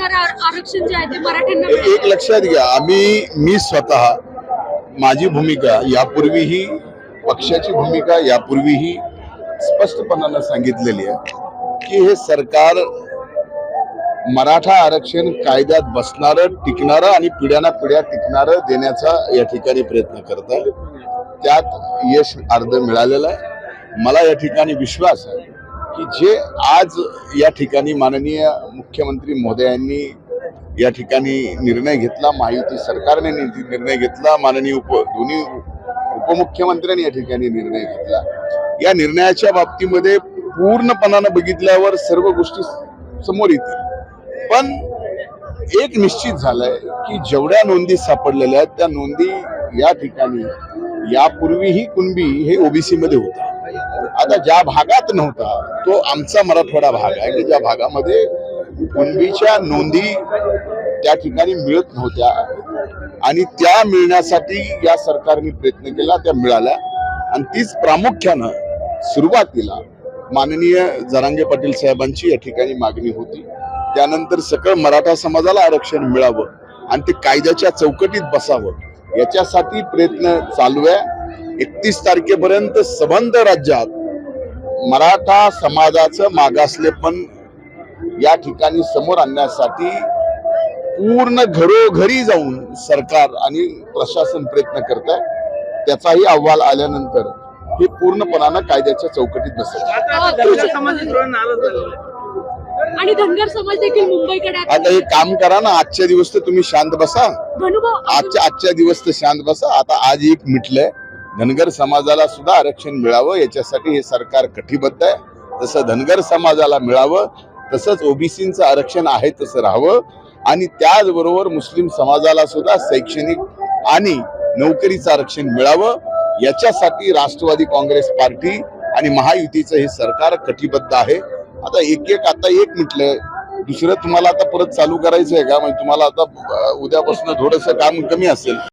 असणारं आर- आरक्षण जे आहे ते मराठ्यांना एक. लक्षात घ्या आम्ही मी स्वतः माझी भूमिका यापूर्वीही पक्षाची भूमिका यापूर्वीही स्पष्टपणानं सांगितलेली आहे की हे सरकार मराठा आरक्षण कायद्यात बसणारं टिकणारं आणि पिढ्याना पिढ्या टिकणारं देण्याचा या ठिकाणी प्रयत्न करत आहे त्यात यश अर्ध मिळालेलं आहे मला या ठिकाणी विश्वास आहे की जे आज या ठिकाणी माननीय मुख्यमंत्री महोदयांनी या ठिकाणी निर्णय घेतला महायुती सरकारने निर्णय घेतला माननीय उप दोन्ही उपमुख्यमंत्र्यांनी या ठिकाणी निर्णय घेतला. या निर्णयाच्या बाबतीमध्ये पूर्णपणानं बघितल्यावर सर्व गोष्टी समोर येतील. पण एक निश्चित झालंय की जेवढ्या नोंदी सापडलेल्या आहेत त्या नोंदी या ठिकाणी यापूर्वीही कुणबी हे ओबीसी मध्ये होता. आता ज्या भागात नव्हता तो आमचा मराठवाडा भाग आहे. की ज्या भागामध्ये कुणबीच्या नोंदी त्या ठिकाणी मिळत नव्हत्या. आणि त्या मिळण्यासाठी या सरकारने प्रयत्न केला त्या मिळाल्या. आणि तीच प्रामुख्यानं सुरुवातीला माननीय जरांगे पाटील साहेबांची या ठिकाणी मागणी होती. त्यानंतर सकळ मराठा समाजाला आरक्षण मिळावं आणि ते कायद्याच्या चौकटीत बसावं याच्यासाठी प्रयत्न चालू आहे. एकतीस तारखेपर्यंत सबंध राज्यात मराठा समाजाचं मागासलेपण या ठिकाणी समोर आणण्यासाठी पूर्ण घरोघरी जाऊन सरकार आणि प्रशासन प्रयत्न करत आहे त्याचाही अहवाल आल्यानंतर हे पूर्णपणानं कायद्याच्या चौकटीत बसेल. आता हे काम करा ना आजच्या दिवस तर तुम्ही शांत बसा. आजच्या आजच्या दिवस तर शांत बसा. आता आज एक मिटलंय. धनगर समाजाला सुद्धा आरक्षण मिळावं याच्यासाठी हे सरकार कटिबद्ध आहे. जसं धनगर समाजाला मिळावं तसंच ओबीसीचं आरक्षण आहे तसं राहावं. आणि त्याचबरोबर मुस्लिम समाजाला सुद्धा शैक्षणिक आणि नोकरीचं आरक्षण मिळावं. याच्यासाठी राष्ट्रवादी काँग्रेस पार्टी आणि महायुतीचं हे सरकार कटिबद्ध आहे. आता एक एक आता एक म्हटलं दुसरं तुम्हाला आता परत चालू करायचं आहे का? म्हणजे तुम्हाला आता उद्यापासून थोडंसं काम कमी असेल.